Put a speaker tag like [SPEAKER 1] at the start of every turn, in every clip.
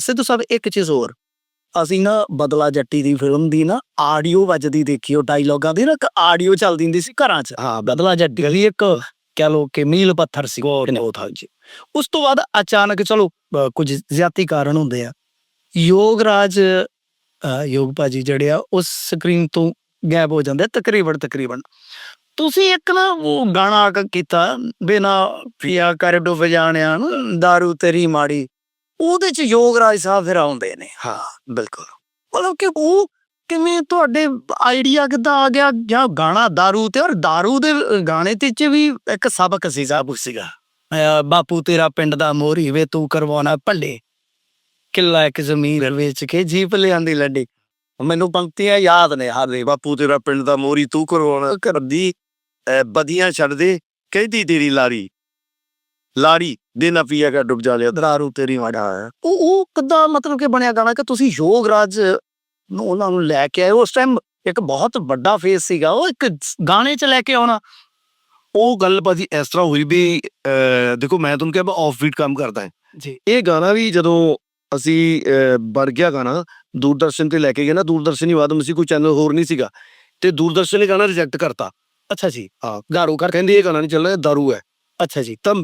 [SPEAKER 1] ਸਿੱਧੂ ਸਾਹਿਬ ਇੱਕ ਚੀਜ਼ ਹੋਰ। ਅਸੀਂ ਨਾ ਬਦਲਾ ਜੱਟੀ ਦੀ ਫਿਲਮ ਦੀ ਨਾ ਆਡੀਓ ਵੱਜਦੀ ਦੇਖੀ ਉਹ ਡਾਇਲੋਗਾਂ ਦੀ ਨਾ ਇੱਕ ਆਡੀਓ ਚੱਲਦੀ ਹੁੰਦੀ ਸੀ ਘਰਾਂ 'ਚ। ਹਾਂ ਬਦਲਾ ਜੱਟੀ ਦੀ ਇੱਕ ਕਹ ਲੋ ਕਿ ਮੀਲ ਪੱਥਰ ਸੀ ਉਹ ਥਾ ਜੀ ਉਸ ਤੋਂ ਬਾਅਦ ਅਚਾਨਕ ਚਲੋ ਕੁਝ ਜ਼ਿਆਤੀ ਕਾਰਨ ਹੁੰਦੇ ਆ। ਯੋਗਰਾਜ ਅ, ਯੋਗ ਭਾਜੀ ਜਿਹੜੇ ਆ ਉਸ ਸਕਰੀਨ ਤੋਂ ਗਾਇਬ ਹੋ ਜਾਂਦੇ ਆ ਤਕਰੀਬਨ ਤਕਰੀਬਨ। ਤੁਸੀਂ ਇੱਕ ਨਾ ਉਹ ਗਾਣਾ ਕੀਤਾ ਬਿਨਾ ਪਿਆ ਕਰ ਡੁੱਬ ਜਾਣਿਆ ਨਾ ਤੇਰੀ ਮਾੜੀ ਉਹਦੇ ਚ ਯੋਗਰਾਜ ਸਾਹਿਬ ਫਿਰ ਆਉਂਦੇ ਨੇ ਹਾਂ ਬਿਲਕੁਲ ਮਤਲਬ ਕਿ ਉਹ ਕਿਵੇਂ ਤੁਹਾਡੇ ਆਈਡੀਆ ਕਿੱਦਾਂ ਆ ਗਿਆ ਜਾਂ ਗਾਣਾ दारू ਤੇ ਔਰ दारू ਦੇ ਗਾਣੇ ਤੇ ਚ ਵੀ ਇੱਕ ਸਬਕ ਸੀ ਸਾਬੂ ਸੀਗਾ ਅਹ ਬਾਪੂ ਤੇਰਾ ਪਿੰਡ ਦਾ ਮੋਹਰੀ ਵੇ ਤੂੰ ਕਰਵਾਉਣਾ ਭੱਲੇ ਕਿੱਲਾ ਇੱਕ ਜ਼ਮੀਨ ਵੇਚ ਕੇ ਜੀਪ ਲਿਆਂਦੀ ਲੱਡੀ ਮੈਨੂੰ ਪੰਕਤੀਆਂ ਯਾਦ ਨੇ ਹਾਲੇ
[SPEAKER 2] ਬਾਪੂ ਤੇਰਾ ਪਿੰਡ ਦਾ ਮੋਰੀ ਤੂੰ ਕਰਵਾਉਣਾ ਕਰਦੀ ਅਹ ਬਦੀਆਂ ਛੱਡ ਦੇ ਕਹਿੰਦੀ ਤੇਰੀ ਲਾਰੀ ਲਾਰੀ ਦੇ ਨਾ ਪੀਆ ਕਰ ਡੁੱਬ ਜਾਲਿਆ
[SPEAKER 1] ਦਰਾਰੂ ਤੇਰੀ ਵਾੜਾ ਉਹ ਉਹ ਕਿੱਦਾਂ ਮਤਲਬ ਕਿ ਬਣਿਆ ਗਾਣਾ ਕਿ ਤੁਸੀਂ ਯੋਗਰਾਜ ਨੂੰ ਉਹਨਾਂ ਨੂੰ ਲੈ ਕੇ ਆਏ? ਉਸ ਟਾਈਮ ਇੱਕ ਬਹੁਤ ਵੱਡਾ ਫੇਸ ਸੀਗਾ। ਉਹ ਇੱਕ ਗਾਣੇ 'ਚ ਲੈ ਕੇ ਆਉਣਾ।
[SPEAKER 2] ਉਹ ਗੱਲ ਭਾਜੀ ਇਸ ਤਰ੍ਹਾਂ ਹੋਈ ਵੀ ਦੇਖੋ ਮੈਂ ਤੁਹਾਨੂੰ ਕਿਹਾ ਮੈਂ ਆਫ ਬੀਟ ਕੰਮ ਕਰਦਾ ਹਾਂ।
[SPEAKER 1] ਜੀ।
[SPEAKER 2] ਇਹ ਗਾਣਾ ਵੀ ਜਦੋਂ ਅਸੀਂ ਬਣ ਗਿਆ ਗਾਣਾ ਦੂਰਦਰਸ਼ਨ ਤੇ ਲੈ ਕੇ ਗਏ ਨਾ ਦੂਰਦਰਸ਼ਨ ਹੀ ਬਾਅਦ ਸੀ ਕੋਈ ਚੈਨਲ ਹੋਰ ਨਹੀਂ ਸੀਗਾ। ਤੇ ਦੂਰਦਰਸ਼ਨ ਨੇ ਗਾਣਾ ਰਿਜੈਕਟ ਕਰਤਾ।
[SPEAKER 1] ਅੱਛਾ ਜੀ।
[SPEAKER 2] ਹਾਂ।
[SPEAKER 1] ਗਾਰੂ ਕਰ
[SPEAKER 2] ਕਹਿੰਦੇ ਇਹ ਗਾਣਾ ਨਹੀਂ ਚੱਲ ਰਿਹਾ ਦਾਰੂ ਹੈ।
[SPEAKER 1] ਅੱਛਾ ਜੀ।
[SPEAKER 2] ਤਾਂ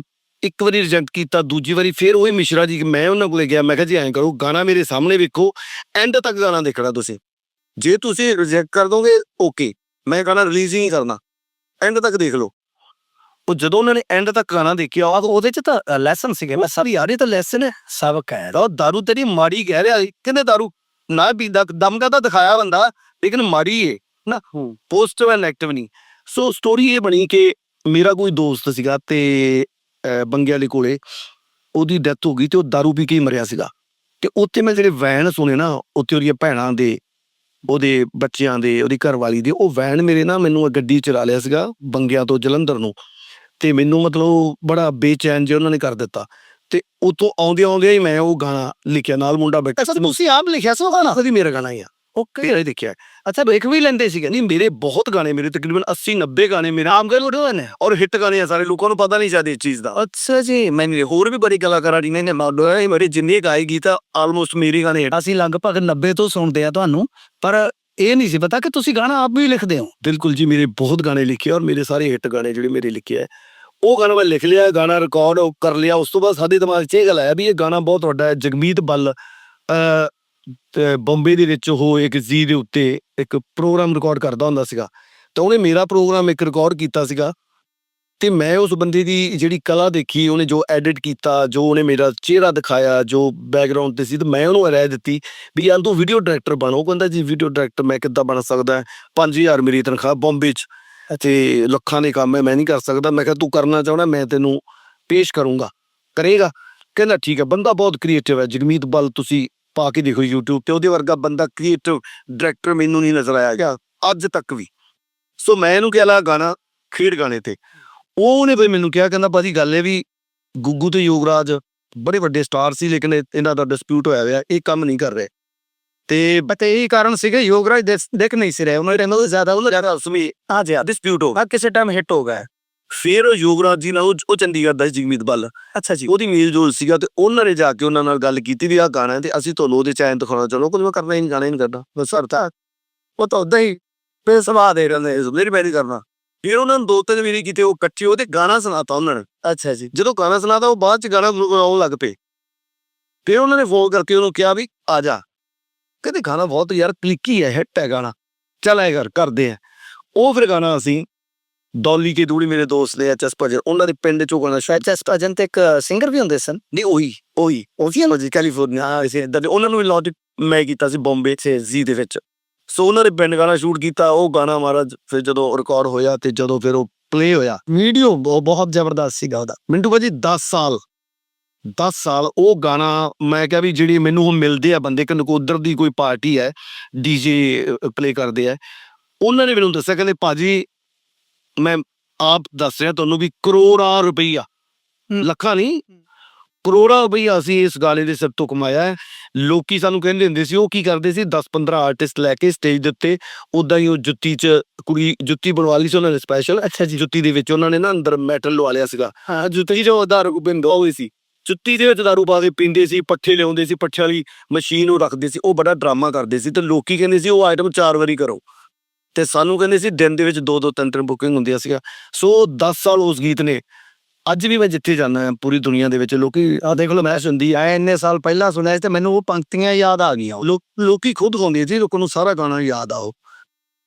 [SPEAKER 2] ਇੱਕ ਵਾਰੀ ਰਿਜੈਕਟ ਕੀਤਾ ਦੂਜੀ ਵਾਰੀ ਫੇਰ ਉਹੀ ਮਿਸ਼ਰਾ ਜੀ ਮੈਂ ਉਹਨਾਂ ਕੋਲੇ ਗਿਆ ਮੈਂ ਕਿਹਾ ਜੀ ਐਂ ਕਰੋ ਗਾਣਾ ਮੇਰੇ ਸਾਹਮਣੇ ਵੇਖੋ ਐਂਡ ਤੱਕ ਗਾਣਾ ਦੇਖਣਾ ਤੁਸੀਂ। ਜੇ ਤੁਸੀਂ ਰਿਜੈਕਟ ਕਰ ਦੋਗੇ ਓਕੇ ਮੈਂ ਗਾਣਾ ਰਿਲੀਜ਼ ਹੀ ਨਹੀਂ ਕਰਨਾ। ਐਂਡ ਤੱਕ ਦੇਖ ਲਓ। ਉਹ ਜਦੋਂ ਉਹਨਾਂ ਨੇ ਐਂਡ ਤੱਕ ਗਾਣਾ ਦੇਖਿਆ
[SPEAKER 1] ਆਹ ਉਹਦੇ 'ਚ ਤਾਂ ਲੈਸਨ ਸੀਗੇ। ਮੈਂ ਸਾਰੀ ਯਾਰ ਇਹ ਤਾਂ ਲੈਸਨ ਹੈ। ਸਬਕ ਹੈ
[SPEAKER 2] ਤਾਂ ਦਾਰੂ ਤੇਰੀ ਮਾੜੀ ਕਹਿ ਰਿਹਾ ਸੀ। ਕਹਿੰਦੇ ਦਾਰੂ ਨਾ ਪੀਂਦਾ ਦਮ ਦਾ ਤਾਂ ਦਿਖਾਇਆ ਬੰਦਾ? ਲੇਕਿਨ ਮਾੜੀ ਏ ਨਾ। ਪੋਜ਼ਿਟਿਵ ਐਂਡ ਨੈਗੇਟਿਵ ਨਹੀਂ। ਸੋ ਸਟੋਰੀ ਇਹ ਬਣੀ ਕਿ ਮੇਰਾ ਕੋਈ ਦੋਸਤ ਸੀਗਾ ਤੇ ਬੰਗੇ ਵਾਲੇ ਕੋਲੇ ਉਹਦੀ ਡੈਥ ਹੋ ਗਈ ਤੇ ਉਹ ਦਾਰੂ ਪੀ ਕੇ ਹੀ ਮਰਿਆ ਸੀਗਾ। ਤੇ ਉੱਥੇ ਮੈਂ ਜਿਹੜੇ ਵੈਨ ਸੁਣੇ ਨਾ ਉੱਥੇ ਉਹਦੀਆਂ ਭੈਣਾਂ ਦੇ ਉਹਦੇ ਬੱਚਿਆਂ ਦੇ ਉਹਦੀ ਘਰਵਾਲੀ ਦੇ ਉਹ ਵੈਨ ਮੇਰੇ ਨਾ ਮੈਨੂੰ ਗੱਡੀ ਚਲਾ ਲਿਆ ਸੀਗਾ ਬੰਗਿਆਂ ਤੋਂ ਜਲੰਧਰ ਨੂੰ। ਤੇ ਮੈਨੂੰ ਮਤਲਬ ਬੜਾ ਬੇਚੈਨ ਜਿਹਾ ਉਹਨਾਂ ਨੇ ਕਰ ਦਿੱਤਾ। ਤੇ ਉਤੋਂ ਆਉਂਦੇ ਆਉਂਦੇ ਹੀ ਮੈਂ ਉਹ ਗਾਣਾ ਲਿਖਿਆ ਨਾਲ ਮੁੰਡਾ ਬੈਠਾ
[SPEAKER 1] ਤੁਸੀਂ ਆਪ ਲਿਖਿਆ ਸੀ ਗਾਣਾ?
[SPEAKER 2] ਕਦੀ ਮੇਰਾ ਗਾਣਾ ਹੀ ਆ।
[SPEAKER 1] ਓਕੇ
[SPEAKER 2] ਕਿਹੜਾ ਦੇਖਿਆ।
[SPEAKER 1] ਅੱਛਾ ਵੇਖ ਵੀ ਲੈਂਦੇ ਸੀਗੇ।
[SPEAKER 2] ਨਹੀਂ ਮੇਰੇ ਬਹੁਤ ਗਾਣੇ ਮੇਰੇ ਤਕਰੀਬਨ 80 90 ਗਾਣੇ ਮੇਰੇ।
[SPEAKER 1] ਨਾਮ ਕਰ ਉਡੋ ਨੇ
[SPEAKER 2] ਔਰ ਹਿੱਟ ਗਾਣੇ ਆ ਸਾਰੇ ਲੋਕਾਂ ਨੂੰ ਪਤਾ ਨਹੀਂ ਸ਼ਾਇਦ ਇਸ ਚੀਜ਼ ਦਾ।
[SPEAKER 1] ਅੱਛਾ ਜੀ
[SPEAKER 2] ਮੈਨੇ ਹੋਰ ਵੀ ਬੜੀ ਕਲਾਕਾਰਾਂ ਜਿਨ੍ਹਾਂ ਨੇ ਮਾਡੋ ਮੇਰੇ ਜਿੰਨੇ ਗਾਏ ਤਾਂ ਆਲਮੋਸਟ ਮੇਰੇ ਗਾਣੇ।
[SPEAKER 1] ਅਸੀਂ ਲਗਭਗ 90 ਤੋਂ ਸੁਣਦੇ ਆ ਤੁਹਾਨੂੰ ਪਰ ਇਹ ਨਹੀਂ ਸੀ ਪਤਾ ਕਿ ਤੁਸੀਂ ਗਾਣਾ ਆਪ ਵੀ ਲਿਖਦੇ ਹੋ।
[SPEAKER 2] ਬਿਲਕੁਲ ਜੀ ਮੇਰੇ ਬਹੁਤ ਗਾਣੇ ਲਿਖੇ ਔਰ ਮੇਰੇ ਸਾਰੇ ਹਿੱਟ ਗਾਣੇ ਜਿਹੜੇ ਮੇਰੇ ਲਿਖੇ ਆ। ਉਹ ਗਾਣਾ ਮੈਂ ਲਿਖ ਲਿਆ ਗਾਣਾ ਰਿਕਾਰਡ ਕਰ ਲਿਆ ਉਸ ਤੋਂ ਬਾਅਦ ਸਾਡੇ ਦਿਮਾਗ 'ਚ ਇਹ ਗੱਲ ਆਇਆ ਵੀ ਇਹ ਗਾਣਾ ਬਹੁਤ ਵੱਡਾ ਹੈ ਜਗਮੀਤ ਬੱਲ। ਬੰਬੇ ਦੇ ਵਿੱਚ ਉਹ ਇੱਕ ਜ਼ੀ ਦੇ ਉੱਤੇ ਇੱਕ ਪ੍ਰੋਗਰਾਮ ਰਿਕਾਰਡ ਕਰਦਾ ਹੁੰਦਾ ਸੀਗਾ। ਤਾਂ ਉਹਨੇ ਮੇਰਾ ਪ੍ਰੋਗਰਾਮ ਇੱਕ ਰਿਕਾਰਡ ਕੀਤਾ ਸੀਗਾ ਤੇ ਮੈਂ ਉਸ ਬੰਦੇ ਦੀ ਜਿਹੜੀ ਕਲਾ ਦੇਖੀ, ਉਹਨੇ ਜੋ ਐਡਿਟ ਕੀਤਾ, ਜੋ ਉਹਨੇ ਮੇਰਾ ਚਿਹਰਾ ਦਿਖਾਇਆ, ਜੋ ਬੈਕਗ੍ਰਾਉਂਡ ਤੇ ਸੀ, ਤੇ ਮੈਂ ਉਹਨੂੰ ਰਾਏ ਦਿੱਤੀ ਵੀ ਯਾਰ ਤੂੰ ਵੀਡੀਓ ਡਾਇਰੈਕਟਰ ਬਣ। ਉਹ ਕਹਿੰਦਾ ਜੀ ਵੀਡੀਓ ਡਾਇਰੈਕਟਰ ਮੈਂ ਕਿੱਦਾਂ ਬਣ ਸਕਦਾ? 5000 ਮੇਰੀ ਤਨਖਾਹ ਬੰਬੇ 'ਚ ਤੇ ਲੱਖਾਂ ਦੇ ਕੰਮ ਹੈ, ਮੈਂ ਨਹੀਂ ਕਰ ਸਕਦਾ। ਮੈਂ ਕਿਹਾ ਤੂੰ ਕਰਨਾ ਚਾਹਣਾ ਮੈਂ ਤੈਨੂੰ ਪੇਸ਼ ਕਰੂੰਗਾ। ਕਰੇਗਾ? ਕਹਿੰਦਾ ਠੀਕ ਹੈ, ਬੰਦਾ ਬਹੁਤ ਕ੍ਰੀਏਟਿਵ ਹੈ। ਜਗਮੀਤ ਬਲ, ਤੁਸੀਂ ਪਾ ਕੇ ਦੇਖੋ YouTube ਤੇ, ਉਹਦੇ ਵਰਗਾ ਬੰਦਾ ਕ੍ਰੀਏਟਿਵ ਡਾਇਰੈਕਟਰ ਮੈਨੂੰ ਨਹੀਂ ਨਜ਼ਰ ਆਇਆ ਗਿਆ, ਅੱਜ ਤੱਕ ਵੀ। ਸੋ ਮੈਂ ਇਹਨੂੰ ਕਿਹਾ, ਲਾ ਗਾਣਾ, ਖੇਡ ਗਾਣੇ ਤੇ। ਉਹਨੇ ਵੀ ਮੈਨੂੰ ਕਿਹਾ, ਕਹਿੰਦਾ ਭਾਜੀ ਗੱਲ ਇਹ ਵੀ ਗੁੱਗੂ ਤੇ ਯੋਗਰਾਜ ਬੜੇ ਵੱਡੇ ਸਟਾਰ ਸੀ, ਲੇਕਿਨ ਇਹਨਾਂ ਦਾ ਡਿਸਪਿਊਟ ਹੋਇਆ ਹੋਇਆ, ਇਹ ਕੰਮ ਨਹੀਂ ਕਰ ਰਹੇ। ਤੇ
[SPEAKER 1] ਬਤੇ ਇਹ ਕਾਰਨ ਸੀਗਾ, ਯੋਗਰਾਜ ਦੇਖ- ਨਹੀਂ ਸੀ ਰਹੇ, ਉਹਨਾਂ ਦੇ ਜ਼ਿਆਦਾ, ਉਹ
[SPEAKER 2] ਜ਼ਿਆਦਾ ਉਸਮੇ
[SPEAKER 1] ਆ ਜਿਆ
[SPEAKER 2] ਡਿਸਪਿਊਟ ਹੋ ਗਿਆ।
[SPEAKER 1] ਕਿਸੇ ਟਾਈਮ ਹਿੱਟ ਹੋ ਗਿਆ।
[SPEAKER 2] ਫਿਰ ਉਹ ਯੋਗਰਾਜ ਜੀ ਨਾਲ ਉਹ ਉਹ ਚੰਡੀਗੜ੍ਹ ਦਾ ਸੀ ਜਗਮੀਤ ਬੱਲ।
[SPEAKER 1] ਅੱਛਾ ਜੀ।
[SPEAKER 2] ਉਹਦੀ ਮੇਲ ਜੋਲ ਸੀਗਾ ਤੇ ਉਹਨਾਂ ਨੇ ਜਾ ਕੇ ਉਹਨਾਂ ਨਾਲ ਗੱਲ ਕੀਤੀ ਵੀ ਆਹ ਗਾਣਾ ਹੈ ਤੇ ਅਸੀਂ ਤੁਹਾਨੂੰ ਉਹਦੇ ਚੈਨ ਦਿਖਾਉਣਾ ਚਲੋ ਕੋਈ ਮੈਂ ਕਰਨਾ ਹੀ ਨਹੀਂ ਗਾਣਾ ਹੀ ਨਹੀਂ ਕਰਨਾ। ਬਸ ਅਰਥਾ
[SPEAKER 1] ਉਹ ਤਾਂ ਉਦਾਂ ਹੀ
[SPEAKER 2] ਬੇਸਵਾ ਦੇ ਰਹੇ ਨੇ ਮੇਰੀ ਮੈਂ ਨਹੀਂ ਕਰਨਾ। ਫਿਰ ਉਹਨਾਂ ਨੂੰ ਦੋ ਤਿੰਨ ਵਾਰੀ ਕਿਤੇ ਉਹ ਇਕੱਠੇ ਉਹਦੇ ਗਾਣਾ ਸੁਣਾਤਾ ਉਹਨਾਂ ਨੇ।
[SPEAKER 1] ਅੱਛਾ ਜੀ।
[SPEAKER 2] ਜਦੋਂ ਗਾਣਾ ਸੁਣਾਤਾ ਉਹ ਬਾਅਦ ਚ ਗਾਣਾ ਗਾਉਣ ਲੱਗ ਪਏ। ਫਿਰ ਉਹਨਾਂ ਨੇ ਫੋਨ ਕਰਕੇ ਉਹਨੂੰ ਕਿਹਾ ਵੀ ਆ ਜਾ। ਕਹਿੰਦੇ ਗਾਣਾ ਬਹੁਤ ਯਾਰ ਕਲਿੱਕੀ ਹੈ ਹਿੱਟ ਹੈ ਗਾਣਾ। ਚੱਲ ਐ ਕਰ ਕਰਦੇ ਆ ਉਹ ਫਿਰ ਗਾਣਾ ਅਸੀਂ ਡੌਲੀ ਕੇ ਦੂੜੀ ਮੇਰੇ ਦੋਸਤ ਨੇ ਐਚਐਸ ਭਜਨ ਉਹਨਾਂ ਦੇ ਪਿੰਡ ਚੋਂ ਗਾਣਾ ਸ਼ਾਇਦ
[SPEAKER 1] ਐਚਐਸ ਭਜਨ ਤੇ ਇੱਕ ਸਿੰਗਰ ਵੀ ਹੁੰਦੇ ਸਨ।
[SPEAKER 2] ਨਹੀਂ ਉਹੀ ਉਹੀ। ਉਹ ਵੀ ਜੀ ਕੈਲੀਫੋਰਨੀਆ ਇਸੇ ਇੱਦਾਂ ਦੇ ਉਹਨਾਂ ਨੂੰ ਵੀ ਲੌਂਚ ਮੈਂ ਕੀਤਾ ਸੀ ਬੰਬੇ ਚ ਜ਼ੀ ਦੇ ਵਿੱਚ। ਸੋ ਉਹਨਾਂ ਨੇ ਪਿੰਡ ਗਾਣਾ ਸ਼ੂਟ ਕੀਤਾ ਉਹ ਗਾਣਾ ਮਹਾਰਾਜ ਫਿਰ ਜਦੋਂ ਰਿਕਾਰਡ ਹੋਇਆ ਤੇ ਜਦੋਂ ਫਿਰ ਉਹ ਪਲੇ ਹੋਇਆ।
[SPEAKER 1] ਵੀਡੀਓ ਬਹੁਤ ਜ਼ਬਰਦਸਤ ਸੀਗਾ ਉਹਦਾ।
[SPEAKER 2] ਮਿੰਟੂ ਭਾਜੀ 10 ਸਾਲ 10 ਸਾਲ ਉਹ ਗਾਣਾ ਮੈਂ ਕਿਹਾ ਵੀ ਜਿਹੜੀ ਮੈਨੂੰ ਹੁਣ ਮਿਲਦੇ ਆ ਬੰਦੇ ਕਿ ਨਕੋਦਰ ਦੀ ਕੋਈ ਪਾਰਟੀ ਹੈ ਡੀਜੇ ਪਲੇ ਕਰਦੇ ਆ। ਉਹਨਾਂ ਨੇ ਮੈਨੂੰ ਦੱਸਿਆ ਕਹਿੰਦੇ ਭਾਜੀ ਮੈਂ ਆਪ ਦੱਸ ਰਿਹਾ ਤੁਹਾਨੂੰ ਵੀ ਕਰੋੜਾਂ ਰੁਪਈਆ। ਲੱਖਾਂ ਨਹੀਂ? ਕਰੋੜਾਂ ਰੁਪਈਆ ਅਸੀਂ ਇਸ ਗਾਣੇ ਦੇ ਸਿਰ ਤੋਂ ਕਮਾਇਆ ਹੈ। ਲੋਕੀ ਸਾਨੂੰ ਕਹਿੰਦੇ ਹੁੰਦੇ ਸੀ ਉਹ ਕੀ ਕਰਦੇ ਸੀ? 10-15 ਆਰਟਿਸਟ ਲੈ ਕੇ ਸਟੇਜ ਦੇ ਉੱਤੇ ਉਦਾਂ ਹੀ ਉਹ ਜੁੱਤੀ 'ਚ ਕੁੜੀ ਜੁੱਤੀ ਬਣਵਾ ਲਈ ਸੀ ਉਹਨਾਂ ਨੇ ਸਪੈਸ਼ਲ
[SPEAKER 1] ਅੱਛਾ ਜੀ।
[SPEAKER 2] ਜੁੱਤੀ ਦੇ ਵਿੱਚ ਉਹਨਾਂ ਨੇ ਨਾ ਅੰਦਰ ਮੈਟਲ ਲਵਾ ਲਿਆ ਸੀਗਾ।
[SPEAKER 1] ਹਾਂ।
[SPEAKER 2] ਜੁੱਤੀ ਜੋ ਉਧਾਰ ਗੋਬਿੰਦ ਹੋਈ ਸੀ। ਚੁੱਤੀ ਦੇ ਵਿੱਚ ਦਾਰੂ ਪਾ ਕੇ ਪੀਂਦੇ ਸੀ ਪੱਠੇ ਲਿਆਉਂਦੇ ਸੀ ਪੱਠਿਆਂ ਵਾਲੀ ਮਸ਼ੀਨ ਨੂੰ ਰੱਖਦੇ ਸੀ ਉਹ ਬੜਾ ਡਰਾਮਾ ਕਰਦੇ ਸੀ ਤੇ ਲੋਕੀ ਕਹਿੰਦੇ ਸੀ ਉਹ ਆਈਟਮ ਚਾਰ ਵਾਰੀ ਕਰੋ। ਤੇ ਸਾਨੂੰ ਕਹਿੰਦੇ ਸੀ ਦਿਨ ਦੇ ਵਿੱਚ ਦੋ ਦੋ ਤਿੰਨ ਤਿੰਨ ਬੁਕਿੰਗ ਹੁੰਦੀਆਂ ਸੀਗਾ ਸੋ 10 ਸਾਲ ਉਸ ਗੀਤ ਨੇ। ਅੱਜ ਵੀ ਮੈਂ ਜਿੱਥੇ ਜਾਂਦਾ ਹਾਂ ਪੂਰੀ ਦੁਨੀਆ ਦੇ ਵਿੱਚ ਲੋਕੀ ਆ ਦੇਖ ਲਓ ਮੈਂ ਸੁਣਦੀ ਆ ਇੰਨੇ ਸਾਲ ਪਹਿਲਾਂ ਸੁਣਿਆ ਸੀ ਤੇ ਮੈਨੂੰ ਉਹ ਪੰਕਤੀਆਂ ਯਾਦ ਆ ਗਈਆਂ। ਲੋਕ ਲੋਕੀ ਖੁਦ ਗਾਉਂਦੇ ਸੀ ਲੋਕਾਂ ਨੂੰ ਸਾਰਾ ਗਾਣਾ ਯਾਦ ਆਓ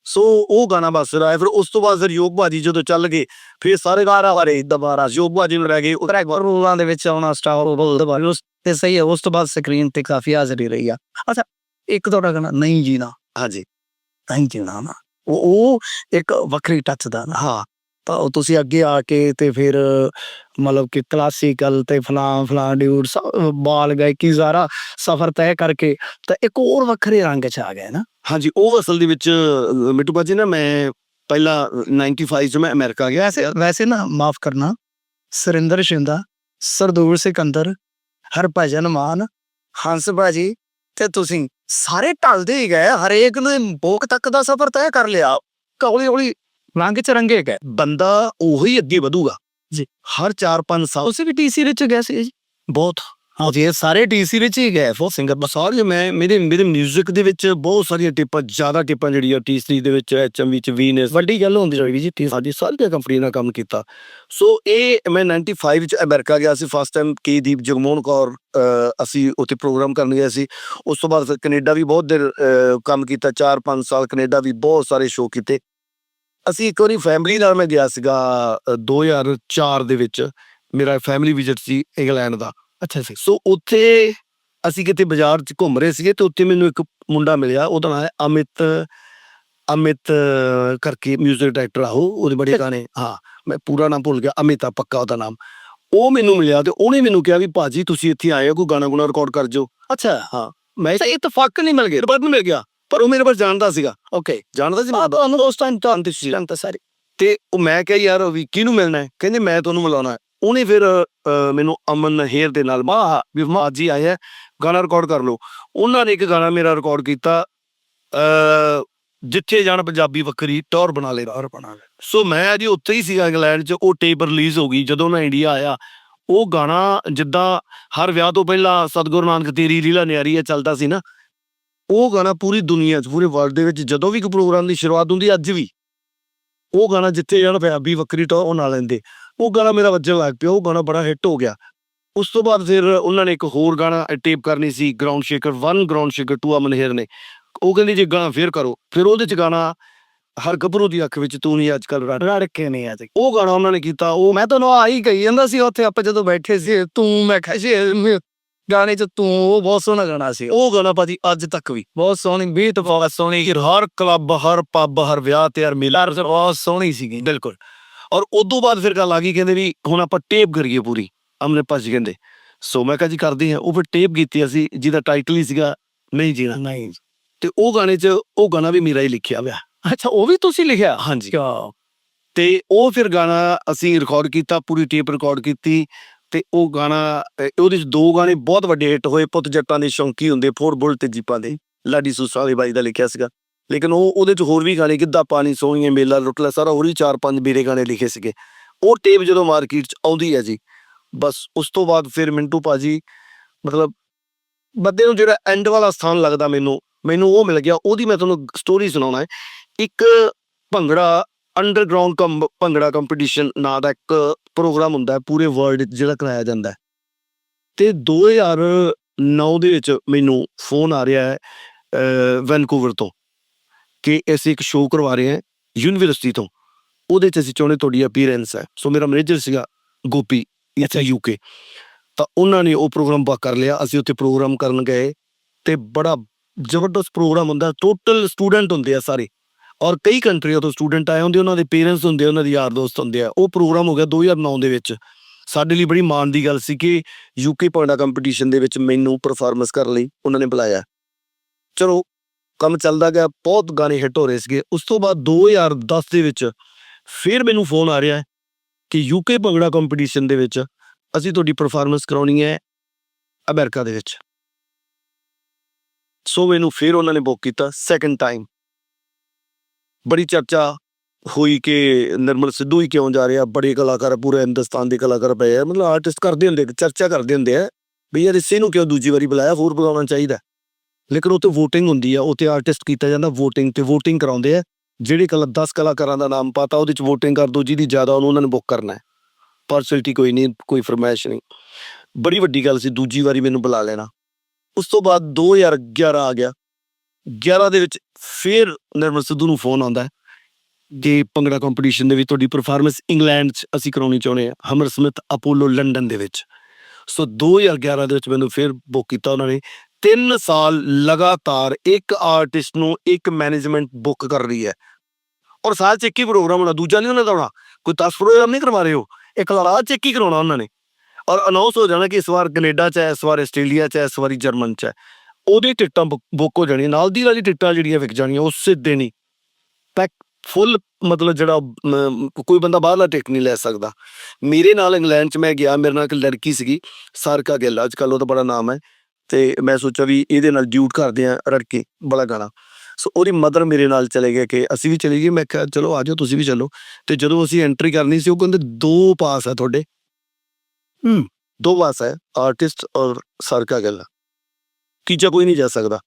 [SPEAKER 2] ਸੋ ਉਹ ਗਾਣਾ ਬਸ ਰਿਹਾ ਫਿਰ ਉਸ ਤੋਂ ਬਾਅਦ ਫਿਰ ਯੋਗ ਬਾਜੀ ਜਦੋਂ ਚੱਲ ਗਏ ਫਿਰ ਸਾਰੇ ਗਾਣਾ ਵਾਰੇ ਦੁਬਾਰਾ ਯੋਗ ਬਾਜੀ ਨੂੰ ਰਹਿ ਗਏ ਉਹ
[SPEAKER 1] ਟਰੈਕ ਰੂਲਾਂ ਦੇ ਵਿੱਚ ਆਉਣਾ ਸਟਾਰ ਬੋਲਦਾ ਬਾਰੇ ਉਸ ਤੇ ਸਹੀ ਹੈ ਉਸ ਤੋਂ ਬਾਅਦ ਸਕਰੀਨ ਤੇ ਕਾਫੀ ਹਾਜ਼ਰੀ ਰਹੀ ਆ। ਅੱਛਾ ਇੱਕ ਤੁਹਾਡਾ ਗਾਣਾ ਨਹੀਂ ਜੀਣਾ।
[SPEAKER 2] ਹਾਂਜੀ।
[SPEAKER 1] ਨਹੀਂ ਜੀਣਾ ਨਾ। ਉਹ ਉਹ ਇੱਕ ਵੱਖਰੀ ਟੱਚ ਦਾ
[SPEAKER 2] ਹਾਂ।
[SPEAKER 1] ਤਾਂ ਉਹ ਤੁਸੀਂ ਅੱਗੇ ਆ ਕੇ ਤੇ ਫਿਰ ਮਤਲਬ ਕਿ ਕਲਾਸੀਕਲ ਤੇ ਫਲਾਂ ਫਲਾਂ ਡਿਊਰ ਬਾਲ ਗਾਇਕੀ ਸਾਰਾ ਸਫ਼ਰ ਤੈਅ ਕਰਕੇ ਤਾਂ ਇੱਕ ਹੋਰ ਵੱਖਰੇ ਰੰਗ ਚ ਆ ਗਏ ਨਾ।
[SPEAKER 2] ਹਾਂਜੀ ਉਹ ਅਸਲ ਦੇ ਵਿੱਚ ਮਿੱਟੂ ਬਾਜੀ ਨਾ ਮੈਂ ਪਹਿਲਾਂ 95 ਚ ਮੈਂ ਅਮਰੀਕਾ ਗਿਆ ਸੀ
[SPEAKER 1] ਵੈਸੇ ਵੈਸੇ ਨਾ ਮਾਫ ਕਰਨਾ ਸੁਰਿੰਦਰ ਸ਼ਿੰਦਾ ਸਰਦੂਲ ਸਿਕੰਦਰ ਹਰਭਜਨ ਮਾਨ ਹੰਸ ਬਾਜੀ ਤੇ ਤੁਸੀਂ। ਸਾਰੇ ਢਲਦੇ ਹੀ ਗਏ ਹਰੇਕ ਨੇ ਬੋਕ ਤੱਕ ਦਾ ਸਫ਼ਰ ਤੈਅ ਕਰ ਲਿਆ। ਹੌਲੀ ਹੌਲੀ ਰੰਗ ਚ ਰੰਗੇ ਗਏ।
[SPEAKER 2] ਬੰਦਾ ਉਹੀ ਅੱਗੇ ਵਧੂਗਾ।
[SPEAKER 1] ਜੀ।
[SPEAKER 2] ਹਰ 4-5 ਸਾਲ
[SPEAKER 1] ਤੁਸੀਂ ਵੀ ਟੀਸੀ ਵਿੱਚ ਗਏ ਸੀ ਜੀ? ਬਹੁਤ। ਹਾਂ ਜੀ ਸਾਰੇ ਟੀਸੀ ਵਿੱਚ ਹੀ ਗਏ ਫੋ
[SPEAKER 2] ਸਿੰਗਰ ਸਾਰੇ ਮੈਂ ਮੇਰੇ ਮੇਰੇ 뮤직 ਦੇ ਵਿੱਚ ਬਹੁਤ ਸਾਰੀਆਂ ਟਿਪਾਂ ਜ਼ਿਆਦਾ ਟਿਪਾਂ ਜਿਹੜੀਆਂ ਟੀ3 ਦੇ ਵਿੱਚ ਐਚਐਮ ਚ ਵੀਨਸ
[SPEAKER 1] ਵੱਡੀ ਗੱਲ ਹੁੰਦੀ ਰਹੀ ਜੀ ਟੀਸੀ
[SPEAKER 2] ਸਾਡੀ ਸਾਰੀਆਂ ਕੰਪਨੀ ਨਾਲ ਕੰਮ ਕੀਤਾ। ਸੋ ਇਹ ਮੈਂ 95 ਚ ਅਮਰੀਕਾ ਗਿਆ ਸੀ। ਫਸਟ ਟਾਈਮ ਕੀ ਦੀਪ ਜਗਮੋਹਨ ਕੌਰ ਅਸੀਂ ਉੱਥੇ ਪ੍ਰੋਗਰਾਮ ਕਰਨ ਗਏ ਸੀ। ਉਸ ਤੋਂ ਬਾਅਦ ਕੈਨੇਡਾ ਵੀ ਬਹੁਤ ਅ, ਕੰਮ ਕੀਤਾ। 4-5 ਸਾਲ ਕੈਨੇਡਾ ਵੀ ਬਹੁਤ ਸਾਰੇ ਸ਼ੋਅ ਕੀਤੇ। ਅਸੀਂ ਇੱਕ ਵਾਰੀ ਫੈਮਿਲੀ ਨਾਲ ਮੈਂ ਗਿਆ ਸੀਗਾ ਅ, 2004 ਦੇ ਵਿੱਚ। ਮੇਰਾ ਫੈਮਿਲੀ ਵਿਜ਼ਿਟ ਸੀ ਇੰਗਲੈਂਡ ਦਾ।
[SPEAKER 1] ਅੱਛਾ ਸੀ
[SPEAKER 2] ਸੋ ਉੱਥੇ ਅਸੀਂ ਕਿਤੇ ਬਾਜ਼ਾਰ 'ਚ ਘੁੰਮ ਰਹੇ ਸੀਗੇ ਤੇ ਉੱਥੇ ਮੈਨੂੰ ਇੱਕ ਮੁੰਡਾ ਮਿਲਿਆ ਉਹਦਾ ਨਾਮ ਹੈ ਅਮਿਤ ਅਮਿਤ ਕਰਕੇ 뮤직 ਡਾਇਰੈਕਟਰ ਆ ਉਹ ਉਹਦੇ ਬੜੇ ਗਾਣੇ ਹਾਂ ਮੈਂ ਪੂਰਾ ਨਾਮ ਭੁੱਲ ਗਿਆ ਅਮਿਤ ਪੱਕਾ ਉਹਦਾ ਨਾਮ। ਉਹ ਮੈਨੂੰ ਮਿਲਿਆ ਤੇ ਉਹਨੇ ਮੈਨੂੰ ਕਿਹਾ ਵੀ ਭਾਜੀ ਤੁਸੀਂ ਇੱਥੇ ਆਏ ਹੋ ਕੋਈ ਗਾਣਾ ਗੁਣਾ ਰਿਕਾਰਡ ਕਰ ਜੋ
[SPEAKER 1] ਅੱਛਾ।
[SPEAKER 2] ਹਾਂ ਮੈਂ
[SPEAKER 1] ਇਹ ਇਤਫਾਕ ਨਹੀਂ ਮਿਲ ਗਿਆ।
[SPEAKER 2] ਬਾਅਦ ਮਿਲ ਗਿਆ ਪਰ ਉਹ ਮੇਰੇ ਪਾਸ ਜਾਣਦਾ ਸੀਗਾ।
[SPEAKER 1] ਓਕੇ
[SPEAKER 2] ਜਾਣਦਾ ਸੀ ਮੈਂ
[SPEAKER 1] ਤੁਹਾਨੂੰ ਉਸ ਟਾਈਮ ਜਾਣਦੇ ਸੀ ਜਾਣਦਾ ਸਾਰੇ
[SPEAKER 2] ਤੇ ਉਹ ਮੈਂ ਕਿਹਾ ਯਾਰ ਵੀ ਕਿਹਨੂੰ ਮਿਲਣਾ ਹੈ? ਕਹਿੰਦੇ ਮੈਂ ਤੁਹਾਨੂੰ ਮਿਲਾਉਣਾ ਹੈ। ਉਹਨੇ ਫਿਰ ਮੈਨੂੰ ਅਮਨ ਹੇਰ ਦੇ ਨਾਲ ਮਾ ਵੀ ਮਾ ਅੱਜ ਹੀ ਆਇਆ ਗਾਣਾ ਰਿਕਾਰਡ ਕਰ ਲਓ। ਉਹਨਾਂ ਨੇ ਇੱਕ ਗਾਣਾ ਮੇਰਾ ਰਿਕਾਰਡ ਕੀਤਾ ਅ ਜਿੱਥੇ ਜਾਣ ਪੰਜਾਬੀ ਵੱਖਰੀ ਟੌਰ ਬਣਾ ਲੈ
[SPEAKER 1] ਔਰ ਬਣਾ ਲੈ
[SPEAKER 2] ਸੋ ਮੈਂ ਅਜੇ ਉੱਥੇ ਹੀ ਸੀਗਾ ਇੰਗਲੈਂਡ 'ਚ ਉਹ ਟੇਪ ਰਿਲੀਜ਼ ਹੋ ਗਈ ਜਦੋਂ ਮੈਂ ਇੰਡੀਆ ਆਇਆ। ਉਹ ਗਾਣਾ ਜਿੱਦਾਂ ਹਰ ਵਿਆਹ ਤੋਂ ਪਹਿਲਾਂ ਸਤਿਗੁਰੂ ਨਾਨਕ ਤੇਰੀ ਲੀਲਾ ਨਿਆਰੀ ਹੈ ਚੱਲਦਾ ਸੀ ਨਾ ਉਹ ਗਾਣਾ ਪੂਰੀ ਦੁਨੀਆ 'ਚ ਪੂਰੇ ਵਰਲਡ ਦੇ ਵਿੱਚ ਜਦੋਂ ਵੀ ਕੋਈ ਪ੍ਰੋਗਰਾਮ ਦੀ ਸ਼ੁਰੂਆਤ ਹੁੰਦੀ ਅੱਜ ਵੀ। ਉਹ ਗਾਣਾ ਜਿੱਥੇ ਜਾਣ ਪੰਜਾਬੀ ਵੱਖਰੀ ਟੌਰ ਉਹ ਨਾ ਲੈਂਦੇ। ਉਹ ਗਾਣਾ ਮੇਰਾ ਵੱਜਣ ਲੱਗ ਪਿਆ ਉਹ ਗਾਣਾ ਬੜਾ ਹਿੱਟ ਹੋ ਗਿਆ। ਉਸ ਤੋਂ ਬਾਅਦ ਫਿਰ ਉਹਨਾਂ ਨੇ ਇੱਕ ਹੋਰ ਗਾਣਾ ਟੇਪ ਕਰਨੀ ਸੀ ground shaker 1 ground shaker 2 Aman Hayer ਨੇ। ਉਹ ਕਹਿੰਦੇ ਜੇ ਗਾਣਾ ਫੇਰ ਕਰੋ ਫਿਰ ਉਹਦੇ ਚ ਗਾਣਾ ਹਰ ਗੱਭਰੂ ਦੀ ਅੱਖ ਵਿੱਚ ਤੂੰ ਨਹੀਂ ਅੱਜ ਕੱਲ ਰੜ
[SPEAKER 1] ਰੜ ਕੇ ਨਹੀਂ ਆ ਤੇ
[SPEAKER 2] ਉਹ ਗਾਣਾ ਉਹਨਾਂ ਨੇ ਕੀਤਾ ਉਹ
[SPEAKER 1] ਮੈਂ ਤੁਹਾਨੂੰ ਆ ਹੀ ਕਹੀ ਜਾਂਦਾ ਸੀ ਉੱਥੇ ਆਪਾਂ ਜਦੋਂ ਬੈਠੇ ਸੀ ਤੂੰ ਮੈਂ ਕਿਹਾ ਸੀ ਮੈਂ- ਗਾਣੇ ਚ ਤੂੰ ਉਹ ਬਹੁਤ ਸੋਹਣਾ ਗਾਣਾ ਸੀ।
[SPEAKER 2] ਉਹ ਗਾਣਾ ਭਾਜੀ ਅੱਜ ਤੱਕ ਵੀ
[SPEAKER 1] ਬਹੁਤ ਸੋਹਣੀ ਬੀਟ ਬਹੁਤ ਸੋਹਣੀ
[SPEAKER 2] ਹਰ ਕਲੱਬ ਹਰ ਪੱਬ ਹਰ ਵਿਆਹ ਤੇ ਹਰ ਮੇਲਾ
[SPEAKER 1] ਲਰ ਬਹੁਤ ਸੋਹਣੀ ਸੀਗੀ
[SPEAKER 2] ਬਿਲਕੁਲ। ਔਰ ਉਦੋਂ ਬਾਅਦ ਫਿਰ ਗੱਲ ਆ ਗਈ ਕਹਿੰਦੇ ਵੀ ਹੁਣ ਆਪਾਂ ਟੇਪ ਕਰੀਏ ਪੂਰੀ। ਅਮਨੇ ਭਾਜੀ ਕਹਿੰਦੇ ਸੋ ਮੈਂ ਕਿਹਾ ਜੀ ਕਰਦੇ ਹਾਂ। ਉਹ ਫਿਰ ਟੇਪ ਕੀਤੀ ਅਸੀਂ ਜਿਹਦਾ ਟਾਈਟਲ ਹੀ ਸੀਗਾ ਨਹੀਂ ਜੀਣਾ।
[SPEAKER 1] ਨਹੀਂ
[SPEAKER 2] ਤੇ ਉਹ ਗਾਣੇ 'ਚ ਉਹ ਗਾਣਾ ਵੀ ਮੇਰਾ ਹੀ ਲਿਖਿਆ ਹੋਇਆ।
[SPEAKER 1] ਅੱਛਾ ਉਹ ਵੀ ਤੁਸੀਂ ਲਿਖਿਆ?
[SPEAKER 2] ਹਾਂਜੀ।
[SPEAKER 1] ਕਿਆ?
[SPEAKER 2] ਤੇ ਉਹ ਫਿਰ ਗਾਣਾ ਅਸੀਂ ਰਿਕਾਰਡ ਕੀਤਾ ਪੂਰੀ ਟੇਪ ਰਿਕਾਰਡ ਕੀਤੀ ਤੇ ਉਹ ਗਾਣਾ ਉਹਦੇ ਚ ਦੋ ਗਾਣੇ ਬਹੁਤ ਵੱਡੇ ਹਿੱਟ ਹੋਏ ਪੁੱਤ ਜੱਟਾਂ ਦੇ ਸ਼ੌਂਕੀ ਹੁੰਦੇ ਫੋਰ ਬੁੱਲ ਤੇ ਜੀਪਾਂ ਦੇ। ਲਾਡੀ ਸੂਸਾ ਵਾਲੀ ਬਾਈ ਦਾ ਲਿਖਿਆ ਸੀਗਾ। ਲੇਕਿਨ ਉਹ ਉਹਦੇ ਚ ਹੋਰ ਵੀ ਗਾਣੇ, ਗਿੱਧਾ, ਪਾਣੀ ਸੋਹਣੀਏ ਮੇਲਾ ਲੁੱਟਲਾ ਸਾਰਾ ਹੋਰ ਵੀ ਚਾਰ ਪੰਜ ਮੇਰੇ ਗਾਣੇ ਲਿਖੇ ਸੀਗੇ। ਉਹ ਟੇਪ ਜਦੋਂ ਮਾਰਕੀਟ ਚ ਆਉਂਦੀ ਹੈ ਜੀ, ਬਸ ਉਸ ਤੋਂ ਬਾਅਦ ਫਿਰ ਮਿੰਟੂ ਪਾਜੀ ਮਤਲਬ ਬੰਦੇ ਨੂੰ ਜਿਹੜਾ ਐਂਡ ਵਾਲਾ ਸਥਾਨ ਲੱਗਦਾ ਮੈਨੂੰ ਮੈਨੂੰ ਉਹ ਮਿਲ ਗਿਆ। ਉਹਦੀ ਮੈਂ ਤੁਹਾਨੂੰ ਸਟੋਰੀ ਸੁਣਾਉਣਾ ਹੈ। ਇੱਕ bhangra underground comp bhangra competition ਨਾਂ ਦਾ ਇੱਕ ਪ੍ਰੋਗਰਾਮ ਹੁੰਦਾ ਹੈ, ਪੂਰੇ ਵਰਲਡ 'ਚ ਜਿਹੜਾ ਕਰਾਇਆ ਜਾਂਦਾ ਹੈ। ਤੇ 2009 ਦੇ ਵਿੱਚ ਮੈਨੂੰ ਫੋਨ ਆ ਰਿਹਾ ਹੈ ਵੈਨਕੂਵਰ ਤੋਂ। ਕਿ ਅਸੀਂ ਇੱਕ ਸ਼ੋਅ ਕਰਵਾ ਰਹੇ ਹਾਂ ਯੂਨੀਵਰਸਿਟੀ ਤੋਂ। ਉਹਦੇ 'ਚ ਅਸੀਂ ਚਾਹੁੰਦੇ ਤੁਹਾਡੀ ਅਪੀਅਰੈਂਸ ਹੈ। ਸੋ ਮੇਰਾ ਮੈਨੇਜਰ ਸੀਗਾ ਗੋਪੀ ਇੱਥੇ ਯੂਕੇ ਤਾਂ ਉਹਨਾਂ ਨੇ ਉਹ ਪ੍ਰੋਗਰਾਮ ਬੁੱਕ ਕਰ ਲਿਆ। ਅਸੀਂ ਉੱਥੇ ਪ੍ਰੋਗਰਾਮ ਕਰਨ ਗਏ ਤੇ ਬੜਾ ਜ਼ਬਰਦਸਤ ਪ੍ਰੋਗਰਾਮ ਹੁੰਦਾ। ਟੋਟਲ ਸਟੂਡੈਂਟ ਹੁੰਦੇ ਆ ਸਾਰੇ। ਔਰ ਕਈ ਕੰਟਰੀਆਂ ਤੋਂ ਸਟੂਡੈਂਟ ਆਏ ਹੁੰਦੇ ਉਹਨਾਂ ਦੇ ਪੇਰੈਂਟਸ ਹੁੰਦੇ ਉਹਨਾਂ ਦੇ ਯਾਰ ਦੋਸਤ ਹੁੰਦੇ ਆ। ਉਹ ਪ੍ਰੋਗਰਾਮ ਹੋ ਗਿਆ 2009 ਦੇ ਵਿੱਚ। ਸਾਡੇ ਲਈ ਬੜੀ ਮਾਣ ਦੀ ਗੱਲ ਸੀ ਕਿ ਯੂਕੇ ਭੰਗੜਾ ਕੰਪੀਟੀਸ਼ਨ ਦੇ ਵਿੱਚ ਮੈਨੂੰ ਪਰਫਾਰਮੈਂਸ ਕਰਨ ਲਈ ਉਹਨਾਂ ਨੇ ਬੁਲਾਇਆ। ਚਲੋ ਕੰਮ ਚੱਲਦਾ ਗਿਆ, ਬਹੁਤ ਗਾਣੇ ਹਿੱਟ ਹੋ ਰਹੇ ਸੀਗੇ। ਉਸ ਤੋਂ ਬਾਅਦ 2010 ਦੇ ਵਿੱਚ ਫਿਰ ਮੈਨੂੰ ਫੋਨ ਆ ਰਿਹਾ ਹੈ ਕਿ ਯੂਕੇ ਭੰਗੜਾ ਕੰਪੀਟੀਸ਼ਨ ਦੇ ਵਿੱਚ ਅਸੀਂ ਤੁਹਾਡੀ ਪਰਫਾਰਮੈਂਸ ਕਰਾਉਣੀ ਹੈ ਅਮਰੀਕਾ ਦੇ ਵਿੱਚ। ਸੋ ਮੈਨੂੰ ਫਿਰ ਉਹਨਾਂ ਨੇ ਬੁੱਕ ਕੀਤਾ ਸੈਕੰਡ ਟਾਈਮ ਬੜੀ ਚਰਚਾ ਹੋਈ ਕਿ ਨਿਰਮਲ ਸਿੱਧੂ ਹੀ ਕਿਉਂ ਜਾ ਰਿਹਾ? ਬੜੇ ਕਲਾਕਾਰ ਪੂਰੇ ਹਿੰਦੁਸਤਾਨ ਦੇ ਕਲਾਕਾਰ ਪਏ ਆ। ਮਤਲਬ ਆਰਟਿਸਟ ਕਰਦੇ ਹੁੰਦੇ, ਚਰਚਾ ਕਰਦੇ ਹੁੰਦੇ ਆ, ਵੀ ਯਾਰ ਇਸੇ ਨੂੰ ਕਿਉਂ ਦੂਜੀ ਵਾਰੀ ਬੁਲਾਇਆ? ਹੋਰ ਬੁਲਾਉਣਾ ਚਾਹੀਦਾ। ਲੇਕਿਨ ਉੱਥੇ VOTING ਹੁੰਦੀ ਆ, ਉੱਥੇ ਆਰਟਿਸਟ ਕੀਤਾ ਜਾਂਦਾ VOTING ਤੇ VOTING ਕਰਾਉਂਦੇ ਆ, ਜਿਹੜੇ ਕਲਾ 10 ਕਲਾਕਾਰਾਂ ਦਾ ਨਾਮ ਪਤਾ, ਉਹਦੇ ਚ VOTING ਕਰ ਦੋ, ਜਿਹਦੀ ਜ਼ਿਆਦਾ ਉਹਨੂੰ ਉਹਨਾਂ ਨੇ ਬੁੱਕ ਕਰਨਾ ਹੈ। ਪਰਸਨੈਲਿਟੀ ਕੋਈ ਨਹੀਂ, ਕੋਈ ਫਰਮਾਇਸ਼ ਨਹੀਂ। ਬੜੀ ਵੱਡੀ ਗੱਲ ਸੀ, ਦੂਜੀ ਵਾਰੀ ਮੈਨੂੰ ਬੁਲਾ ਲੈਣਾ। ਉਸ ਤੋਂ ਬਾਅਦ 2011 ਆ ਗਿਆ। 11 ਦੇ ਵਿੱਚ ਫਿਰ ਨਿਰਮਲ ਸਿੱਧੂ ਨੂੰ ਫੋਨ ਆਉਂਦਾ ਹੈ ਕਿ ਭੰਗੜਾ ਕੰਪੀਟੀਸ਼ਨ ਦੇ ਵਿੱਚ ਤੁਹਾਡੀ ਪਰਫਾਰਮੈਂਸ ਇੰਗਲੈਂਡ 'ਚ ਅਸੀਂ ਕਰਾਉਣੀ ਚਾਹੁੰਦੇ ਹਾਂ, ਹਮਰ ਸਮਿਥ ਅਪੋਲੋ ਲੰਡਨ ਦੇ ਵਿੱਚ। ਸੋ 2011 ਦੇ ਵਿੱਚ ਮੈਨੂੰ ਫਿਰ ਬੁੱਕ ਕੀਤਾ ਉਹਨਾਂ ਨੇ। 3 ਸਾਲ ਲਗਾਤਾਰ ਇੱਕ ਆਰਟਿਸਟ ਨੂੰ ਇੱਕ ਮੈਨੇਜਮੈਂਟ ਬੁੱਕ ਕਰ ਰਹੀ ਹੈ। ਔਰ ਸਾਲ 'ਚ ਇੱਕ ਹੀ ਪ੍ਰੋਗਰਾਮ ਹੋਣਾ, ਦੂਜਾ ਨਹੀਂ ਉਹਨਾਂ ਦਾ ਹੋਣਾ ਕੋਈ 10 ਪ੍ਰੋਗਰਾਮ ਨਹੀਂ ਕਰਵਾ ਰਹੇ ਹੋ ਇੱਕ ਲੜਾ 'ਚ ਇੱਕ ਹੀ ਕਰਾਉਣਾ ਉਹਨਾਂ ਨੇ। ਔਰ ਅਨਾਉਂਸ ਹੋ ਜਾਣਾ ਕਿ ਇਸ ਵਾਰ ਕੈਨੇਡਾ 'ਚ ਹੈ, ਇਸ ਵਾਰ ਆਸਟ੍ਰੇਲੀਆ 'ਚ ਹੈ, ਇਸ ਵਾਰੀ ਜਰਮਨ 'ਚ ਹੈ। ਉਹਦੀ ਟਿਕਟਾਂ ਬੁੱਕ ਹੋ ਜਾਣੀਆਂ। ਨਾਲ ਦੀ ਨਾਲ ਹੀ ਟਿਕਟਾਂ ਜਿਹੜੀਆਂ ਵਿਕ ਜਾਣੀਆਂ ਉਸੇ ਦਿਨ ਹੀ ਪੈਕ ਫੁੱਲ ਮਤਲਬ ਜਿਹੜਾ ਕੋਈ ਬੰਦਾ ਬਾਹਰਲਾ ਟਿਕਟ ਨਹੀਂ ਲੈ ਸਕਦਾ। ਮੇਰੇ ਨਾਲ ਇੰਗਲੈਂਡ 'ਚ ਮੈਂ ਗਿਆ, ਮੇਰੇ ਨਾਲ ਇੱਕ ਲੜਕੀ ਸੀਗੀ, ਸਾਰਕਾ ਗਿੱਲ। ਅੱਜ ਕੱਲ੍ਹ ਉਹਦਾ ਬੜਾ ਨਾਮ ਹੈ। ਤੇ ਮੈਂ ਸੋਚਿਆ ਵੀ ਇਹਦੇ ਨਾਲ ਡਿਊਟ ਕਰਦੇ ਆ ਰੜਕੇ, ਬੜਾ ਗਾਣਾ। ਸੋ ਉਹਦੀ ਮਦਰ ਮੇਰੇ ਨਾਲ ਚਲੇ ਗਏ ਕਿ ਅਸੀਂ ਵੀ ਚਲੇ ਗਏ ਮੈਂ ਕਿਹਾ, ਚਲੋ ਆਜੋ ਤੁਸੀਂ ਵੀ ਚੱਲੋ। ਤੇ ਜਦੋਂ ਅਸੀਂ ਐਂਟਰੀ ਕਰਨੀ ਸੀ, ਉਹ ਕਹਿੰਦੇ, ਦੋ ਪਾਸ ਹੈ ਤੁਹਾਡੇ। ਹੂੰ, ਦੋ ਪਾਸ ਹੈ ਆਰਟਿਸਟ ਔਰ ਸਾਰਕਾ ਗਿੱਲ ਤੀਜਾ ਕੋਈ ਨਹੀਂ ਜਾ ਸਕਦਾ।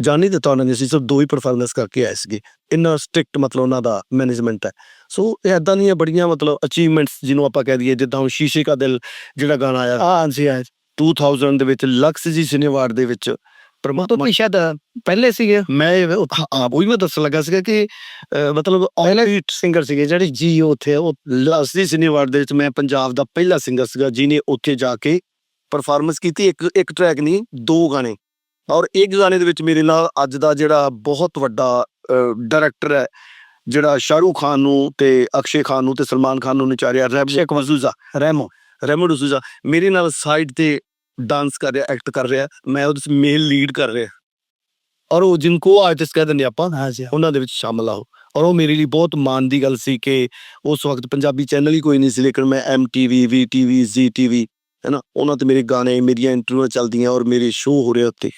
[SPEAKER 2] ਜਾਣੀ ਤੇ ਤਾਂ ਨਹੀਂ ਸੀ ਸਿਰਫ ਦੋ ਹੀ ਪਰਫਾਰਮੈਂਸ ਕਰਕੇ ਆਏ ਸੀਗੇ। ਇੰਨਾ ਸਟ੍ਰਿਕਟ ਮਤਲਬ ਉਹਨਾਂ ਦਾ ਮੈਨੇਜਮੈਂਟ ਹੈ। ਸੋ ਇਹ ਏਦਾਂ ਦੀਆਂ ਬੜੀਆਂ ਮਤਲਬ ਅਚੀਵਮੈਂਟਸ ਜਿਹਨੂੰ ਆਪਾਂ ਕਹਿ ਦਈਏ, ਜਿੱਦਾਂ ਹੁਣ ਸ਼ੀਸ਼ੇ ਕਾ ਦਿਲ ਜਿਹੜਾ ਗਾਣਾ ਆਇਆ।
[SPEAKER 1] ਹਾਂ ਜੀ ਹਾਂ।
[SPEAKER 2] 2000 ਦੇ ਵਿੱਚ ਲਕਸ ਜੀ ਸਿਨੇ ਅਵਾਰਡ ਦੇ ਵਿੱਚ
[SPEAKER 1] ਤੋਂ
[SPEAKER 2] ਪਰਮਾਤਮਾ
[SPEAKER 1] ਵੀ ਸ਼ਾਇਦ ਪਹਿਲੇ ਸੀਗੇ।
[SPEAKER 2] ਮੈਂ ਇਹ- ਉਹ- ਹੀ ਮੈਂ ਦੱਸਣ ਲੱਗਾ ਸੀਗਾ ਕਿ ਮਤਲਬ
[SPEAKER 1] ਪਹਿਲੇ ਸਿੰਗਰ ਸੀਗੇ ਜਿਹੜੇ ਜੀਓ ਉੱਥੇ ਉਹ
[SPEAKER 2] ਲਕਸ ਜੀ ਸਿਨੇ ਅਵਾਰਡ ਦੇ ਵਿੱਚ ਮੈਂ ਪੰਜਾਬ ਦਾ ਪਹਿਲਾ ਸਿੰਗਰ ਸੀਗਾ ਜਿਹਨੇ ਉੱਥੇ ਜਾ ਕੇ ਪਰਫਾਰਮੈਂਸ ਕੀਤੀ। ਇੱਕ ਇੱਕ ਟਰੈਕ ਨਹੀਂ ਦੋ ਗਾਣੇ। ਔਰ ਇੱਕ ਗਾਣੇ ਦੇ ਵਿੱਚ ਮੇਰੇ ਨਾਲ ਅੱਜ ਦਾ ਜਿਹੜਾ ਬਹੁਤ ਵੱਡਾ ਡਾਇਰੈਕਟਰ ਹੈ ਜਿਹੜਾ ਸ਼ਾਹਰੂਖ ਖਾਨ ਨੂੰ ਤੇ ਅਕਸ਼ੇ ਖਾਨ ਨੂੰ ਤੇ ਸਲਮਾਨ ਖਾਨ ਨੂੰ ਨਚਾਰਿਆ ਮਜ਼ੂਜ਼ਾ
[SPEAKER 1] ਰੈਮੋ
[SPEAKER 2] ਰੈਮੋ। ਡਸੂਜ਼ਾ। ਮੇਰੇ ਨਾਲ ਸਾਈਡ ਤੇ ਡਾਂਸ ਕਰ ਰਿਹਾ ਐਕਟ ਕਰ ਰਿਹਾ ਮੈਂ ਉਹਦੇ ਵਿੱਚ ਮੇਲ ਲੀਡ ਕਰ ਰਿਹਾ। ਔਰ ਉਹ ਜਿੰਕੋ ਆਰਟਿਸਟ ਕਹਿੰਦੇ ਨੇ ਆਪਾਂ
[SPEAKER 1] ਹਾਂ ਜੀ
[SPEAKER 2] ਉਹਨਾਂ ਦੇ ਵਿੱਚ ਸ਼ਾਮਲ ਆ ਉਹ। ਔਰ ਉਹ ਮੇਰੇ ਲਈ ਬਹੁਤ ਮਾਣ ਦੀ ਗੱਲ ਸੀ ਕਿ ਉਸ ਵਕਤ ਪੰਜਾਬੀ ਚੈਨਲ ਹੀ ਕੋਈ ਨਹੀਂ ਸੀ ਲੇਕਿਨ ਮੈਂ ਵੀਟੀਵੀ ਜ਼ੀ ਟੀਵੀ ਹੈ ਨਾ ਉਹਨਾਂ ਤੇ ਮੇਰੇ ਗਾਣੇ ਮੇਰੀਆਂ ਇੰਟਰਵਿਊ ਚੱਲਦੀਆਂ ਔਰ ਮੇਰੇ ਸ਼ੋਅ ਹੋ ਰਹੇ ਉੱਤੇ